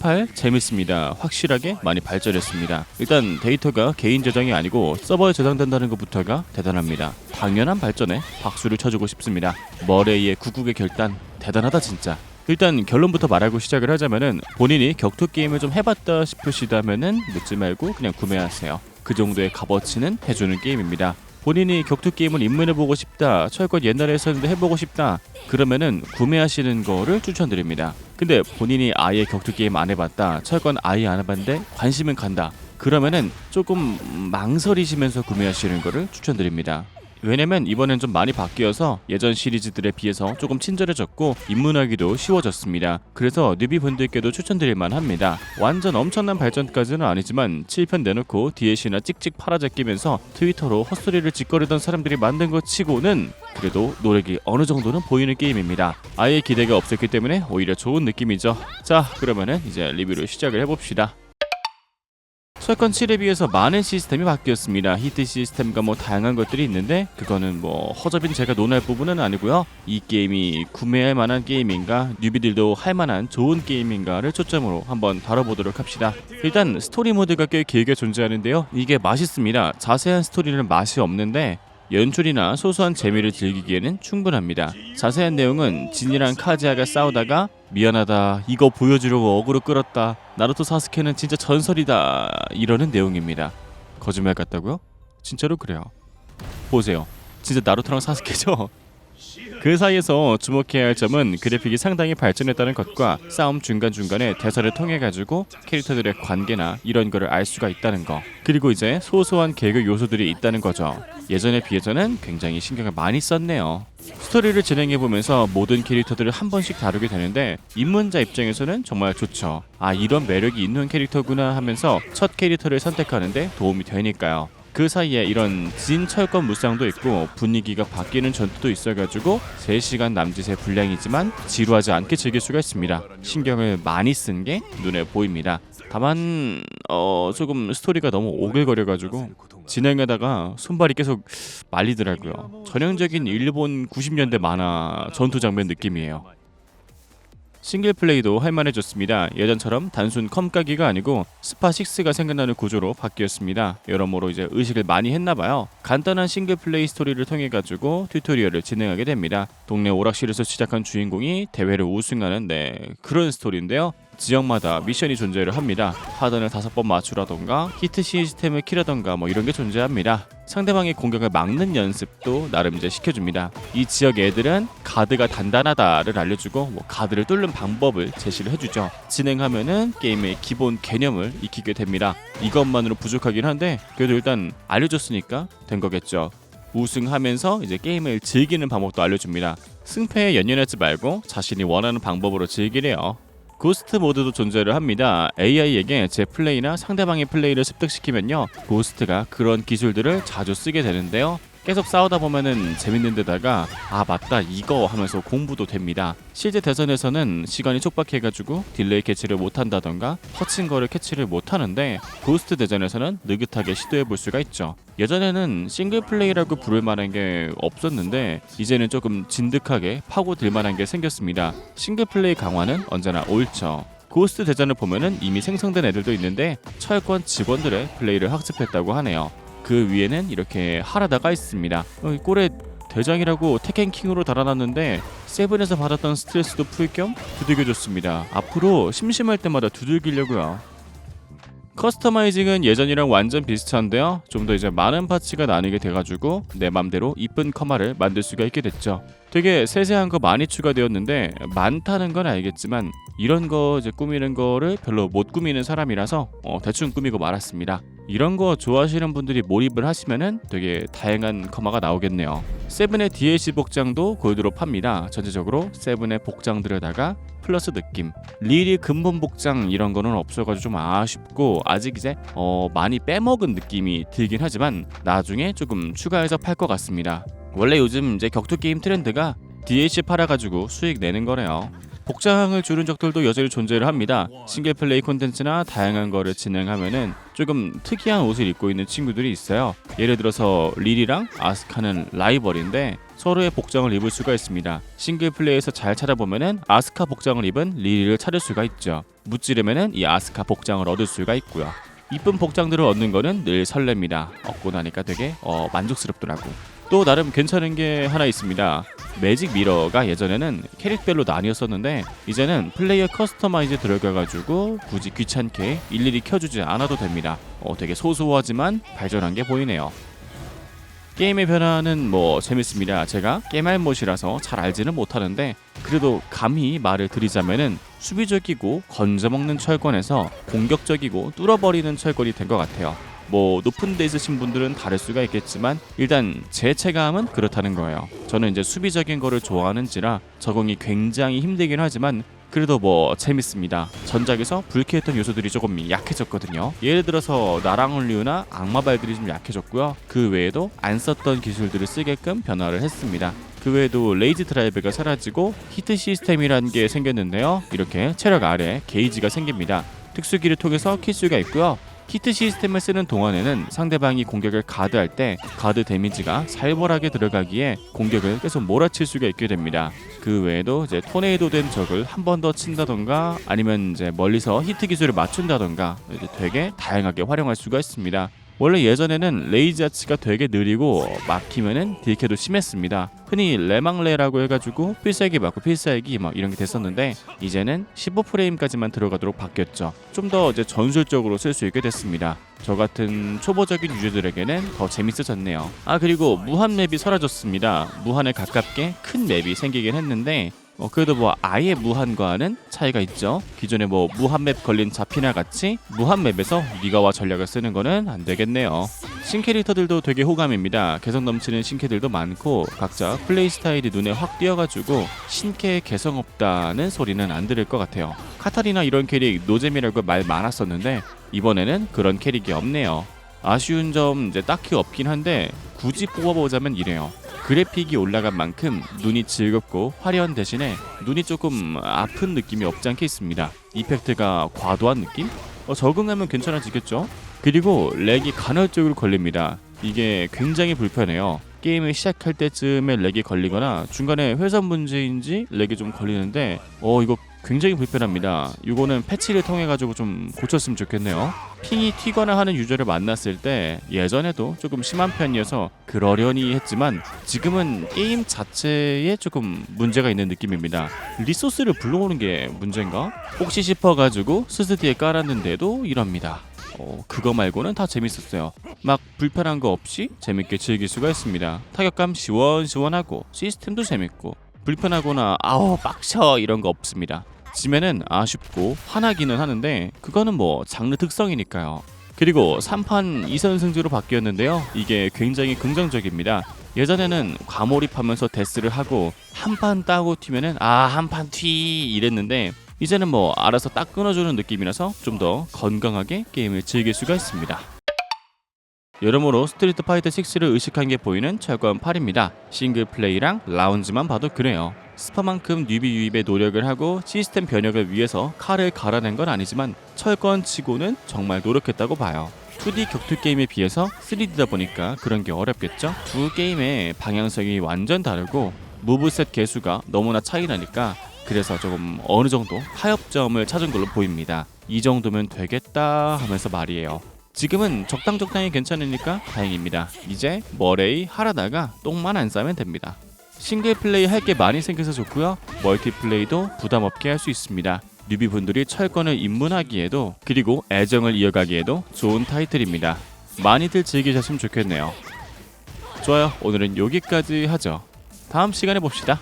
8 재밌습니다. 확실하게 많이 발전했습니다. 일단 데이터가 개인 저장이 아니고 서버에 저장된다는 것부터가 대단합니다. 당연한 발전에 박수를 쳐주고 싶습니다. 머레이의 구국의 결단 대단하다 진짜. 일단 결론부터 말하고 시작을 하자면은 본인이 격투 게임을 좀 해봤다 싶으시다면은 늦지 말고 그냥 구매하세요. 그 정도의 값어치는 해주는 게임입니다. 본인이 격투 게임을 입문해보고 싶다, 철권 옛날에 했었는데 해보고 싶다, 그러면은 구매하시는 거를 추천드립니다. 근데 본인이 아예 격투 게임 안 해봤다, 철권 아예 안 해봤는데 관심은 간다. 그러면은 조금 망설이시면서 구매하시는 거를 추천드립니다. 왜냐면 이번엔 좀 많이 바뀌어서 예전 시리즈들에 비해서 조금 친절해졌고 입문하기도 쉬워졌습니다. 그래서 뉴비 분들께도 추천드릴 만 합니다. 완전 엄청난 발전까지는 아니지만 7편 내놓고 DLC나 찍찍 팔아제끼면서 트위터로 헛소리를 짓거리던 사람들이 만든 것 치고는 그래도 노력이 어느 정도는 보이는 게임입니다. 아예 기대가 없었기 때문에 오히려 좋은 느낌이죠. 자 그러면은 이제 리뷰를 시작을 해봅시다. 철권 7에 비해서 많은 시스템이 바뀌었습니다. 히트 시스템과 뭐 다양한 것들이 있는데 그거는 뭐 허접인 제가 논할 부분은 아니고요. 이 게임이 구매할 만한 게임인가, 뉴비들도 할 만한 좋은 게임인가를 초점으로 한번 다뤄보도록 합시다. 일단 스토리 모드가 꽤 길게 존재하는데요. 이게 맛있습니다. 자세한 스토리는 맛이 없는데 연출이나 소소한 재미를 즐기기에는 충분합니다. 자세한 내용은 진이랑 카즈야가 싸우다가 미안하다 이거 보여주려고 어그로 끌었다 나루토 사스케는 진짜 전설이다 이러는 내용입니다. 거짓말 같다고요? 진짜로 그래요. 보세요. 진짜 나루토랑 사스케죠? 그 사이에서 주목해야 할 점은 그래픽이 상당히 발전했다는 것과 싸움 중간중간에 대사를 통해 가지고 캐릭터들의 관계나 이런 거를 알 수가 있다는 거. 그리고 이제 소소한 개그 요소들이 있다는 거죠. 예전에 비해서는 굉장히 신경을 많이 썼네요. 스토리를 진행해 보면서 모든 캐릭터들을 한 번씩 다루게 되는데 입문자 입장에서는 정말 좋죠. 아 이런 매력이 있는 캐릭터구나 하면서 첫 캐릭터를 선택하는데 도움이 되니까요. 그 사이에 이런 진철권 무쌍도 있고 분위기가 바뀌는 전투도 있어가지고 3시간 남짓의 분량이지만 지루하지 않게 즐길 수가 있습니다. 신경을 많이 쓴 게 눈에 보입니다. 다만 어 조금 스토리가 너무 오글거려가지고 진행하다가 손발이 계속 말리더라고요. 전형적인 일본 90년대 만화 전투 장면 느낌이에요. 싱글 플레이도 할만해졌습니다. 예전처럼 단순 컴 까기가 아니고 스파 6가 생각나는 구조로 바뀌었습니다. 여러모로 이제 의식을 많이 했나봐요. 간단한 싱글 플레이 스토리를 통해 가지고 튜토리얼을 진행하게 됩니다. 동네 오락실에서 시작한 주인공이 대회를 우승하는 네 그런 스토리인데요. 지역마다 미션이 존재를 합니다. 하단을 다섯 번 맞추라던가 히트 시스템을 키라던가 뭐 이런 게 존재합니다. 상대방의 공격을 막는 연습도 나름 이제 시켜줍니다. 이 지역 애들은 가드가 단단하다를 알려주고 뭐 가드를 뚫는 방법을 제시를 해주죠. 진행하면은 게임의 기본 개념을 익히게 됩니다. 이것만으로 부족하긴 한데 그래도 일단 알려줬으니까 된 거겠죠. 우승하면서 이제 게임을 즐기는 방법도 알려줍니다. 승패에 연연하지 말고 자신이 원하는 방법으로 즐기래요. 고스트 모드도 존재를 합니다. AI에게 제 플레이나 상대방의 플레이를 습득시키면요. 고스트가 그런 기술들을 자주 쓰게 되는데요. 계속 싸우다 보면은 재밌는 데다가 아 맞다 이거 하면서 공부도 됩니다. 실제 대선에서는 시간이 촉박해가지고 딜레이 캐치를 못한다던가 퍼친 거를 캐치를 못하는데 고스트 대전에서는 느긋하게 시도해 볼 수가 있죠. 예전에는 싱글 플레이라고 부를 만한 게 없었는데 이제는 조금 진득하게 파고들 만한 게 생겼습니다. 싱글 플레이 강화는 언제나 옳죠. 고스트 대전을 보면은 이미 생성된 애들도 있는데 철권 직원들의 플레이를 학습했다고 하네요. 그 위에는 이렇게 하라다가 있습니다. 어, 이 꼴에 대장이라고 테켄킹으로 달아놨는데 세븐에서 받았던 스트레스도 풀 겸 두들겨줬습니다. 앞으로 심심할 때마다 두들기려고요. 커스터마이징은 예전이랑 완전 비슷한데요. 좀 더 이제 많은 파츠가 나뉘게 돼가지고 내 맘대로 이쁜 커마를 만들 수가 있게 됐죠. 되게 세세한 거 많이 추가되었는데 많다는 건 알겠지만 이런 거 이제 꾸미는 거를 별로 못 꾸미는 사람이라서 어, 대충 꾸미고 말았습니다. 이런 거 좋아하시는 분들이 몰입을 하시면은 되게 다양한 커마가 나오겠네요. 세븐의 DLC 복장도 골드로 팝니다. 전체적으로 세븐의 복장들에다가 플러스 느낌. 릴이 근본 복장 이런 거는 없어가지고 좀 아쉽고 아직 이제 어, 많이 빼먹은 느낌이 들긴 하지만 나중에 조금 추가해서 팔 것 같습니다. 원래 요즘 이제 격투 게임 트렌드가 DLC 팔아가지고 수익 내는 거네요. 복장을 주는 적들도 여전히 존재를 합니다. 싱글 플레이 콘텐츠나 다양한 거를 진행하면은 조금 특이한 옷을 입고 있는 친구들이 있어요. 예를 들어서 릴이랑 아스카는 라이벌인데 서로의 복장을 입을 수가 있습니다. 싱글 플레이에서 잘 찾아보면은 아스카 복장을 입은 리리를 찾을 수가 있죠. 무찌르면은 이 아스카 복장을 얻을 수가 있고요. 이쁜 복장들을 얻는 거는 늘 설렙니다. 얻고 나니까 되게 어, 만족스럽더라고. 또 나름 괜찮은 게 하나 있습니다. 매직 미러가 예전에는 캐릭별로 나뉘었었는데 이제는 플레이어 커스터마이즈 들어가가지고 굳이 귀찮게 일일이 켜주지 않아도 됩니다. 어, 되게 소소하지만 발전한 게 보이네요. 게임의 변화는 뭐 재밌습니다. 제가 게임할못이라서 잘 알지는 못하는데 그래도 감히 말을 드리자면은 수비적이고 건져먹는 철권에서 공격적이고 뚫어버리는 철권이 된 것 같아요. 뭐 높은 데 있으신 분들은 다를 수가 있겠지만 일단 제 체감은 그렇다는 거예요. 저는 이제 수비적인 거를 좋아하는지라 적응이 굉장히 힘들긴 하지만 그래도 뭐 재밌습니다. 전작에서 불쾌했던 요소들이 조금 약해졌거든요. 예를 들어서 나랑올리우나 악마발들이 좀 약해졌고요. 그 외에도 안 썼던 기술들을 쓰게끔 변화를 했습니다. 그 외에도 레이지 드라이브가 사라지고 히트 시스템이라는 게 생겼는데요. 이렇게 체력 아래 게이지가 생깁니다. 특수기를 통해서 킬 수가 있고요. 히트 시스템을 쓰는 동안에는 상대방이 공격을 가드할 때 가드 데미지가 살벌하게 들어가기에 공격을 계속 몰아칠 수가 있게 됩니다. 그 외에도 이제 토네이도 된 적을 한 번 더 친다던가 아니면 이제 멀리서 히트 기술을 맞춘다던가 되게 다양하게 활용할 수가 있습니다. 원래 예전에는 레이지 아치가 되게 느리고 막히면은 딜캐도 심했습니다. 흔히 레망레라고 해가지고 필살기 맞고 필살기 막 이런 게 됐었는데 이제는 15프레임까지만 들어가도록 바뀌었죠. 좀 더 이제 전술적으로 쓸 수 있게 됐습니다. 저 같은 초보적인 유저들에게는 더 재밌어졌네요. 아 그리고 무한 맵이 사라졌습니다. 무한에 가깝게 큰 맵이 생기긴 했는데 어, 그래도 뭐 아예 무한과는 차이가 있죠. 기존에 뭐 무한맵 걸린 자피나 같이 무한맵에서 리가와 전략을 쓰는 거는 안 되겠네요. 신캐릭터들도 되게 호감입니다. 개성 넘치는 신캐들도 많고 각자 플레이 스타일이 눈에 확 띄어가지고 신캐 개성 없다는 소리는 안 들을 것 같아요. 카타리나 이런 캐릭 노잼이라고 말 많았었는데 이번에는 그런 캐릭이 없네요. 아쉬운 점 이제 딱히 없긴 한데 굳이 뽑아보자면 이래요. 그래픽이 올라간 만큼 눈이 즐겁고 화려한 대신에 눈이 조금 아픈 느낌이 없지 않게 있습니다. 이펙트가 과도한 느낌? 어, 적응하면 괜찮아지겠죠? 그리고 렉이 간헐적으로 걸립니다. 이게 굉장히 불편해요. 게임을 시작할 때쯤에 렉이 걸리거나 중간에 회선 문제인지 렉이 좀 걸리는데 어 이거 굉장히 불편합니다. 이거는 패치를 통해 가지고 좀 고쳤으면 좋겠네요. 핑이 튀거나 하는 유저를 만났을 때 예전에도 조금 심한 편이어서 그러려니 했지만 지금은 게임 자체에 조금 문제가 있는 느낌입니다. 리소스를 불러오는 게 문제인가? 혹시 싶어 가지고 스스디에 깔았는데도 이럽니다. 어, 그거 말고는 다 재밌었어요. 막 불편한 거 없이 재밌게 즐길 수가 있습니다. 타격감 시원시원하고 시스템도 재밌고 불편하거나 아우 빡쳐 이런 거 없습니다. 지면은 아쉽고 화나기는 하는데 그거는 뭐 장르 특성이니까요. 그리고 3판 2선 승주로 바뀌었는데요. 이게 굉장히 긍정적입니다. 예전에는 과몰입하면서 데스를 하고 한 판 따고 튀면은 아 한 판 튀 이랬는데 이제는 뭐 알아서 딱 끊어주는 느낌이라서 좀 더 건강하게 게임을 즐길 수가 있습니다. 여러모로 스트리트 파이터 6를 의식한 게 보이는 철권 8입니다. 싱글 플레이랑 라운지만 봐도 그래요. 스파만큼 뉴비 유입에 노력을 하고 시스템 변혁을 위해서 칼을 갈아낸 건 아니지만 철권 치고는 정말 노력했다고 봐요. 2D 격투 게임에 비해서 3D다 보니까 그런 게 어렵겠죠? 두 게임의 방향성이 완전 다르고 무브셋 개수가 너무나 차이 나니까 그래서 조금 어느 정도 타협점을 찾은 걸로 보입니다. 이 정도면 되겠다 하면서 말이에요. 지금은 적당 적당히 괜찮으니까 다행입니다. 이제 머레이 하라다가 똥만 안 싸면 됩니다. 싱글 플레이 할 게 많이 생겨서 좋고요. 멀티 플레이도 부담 없게 할 수 있습니다. 뉴비 분들이 철권을 입문하기에도 그리고 애정을 이어가기에도 좋은 타이틀입니다. 많이들 즐기셨으면 좋겠네요. 좋아요. 오늘은 여기까지 하죠. 다음 시간에 봅시다.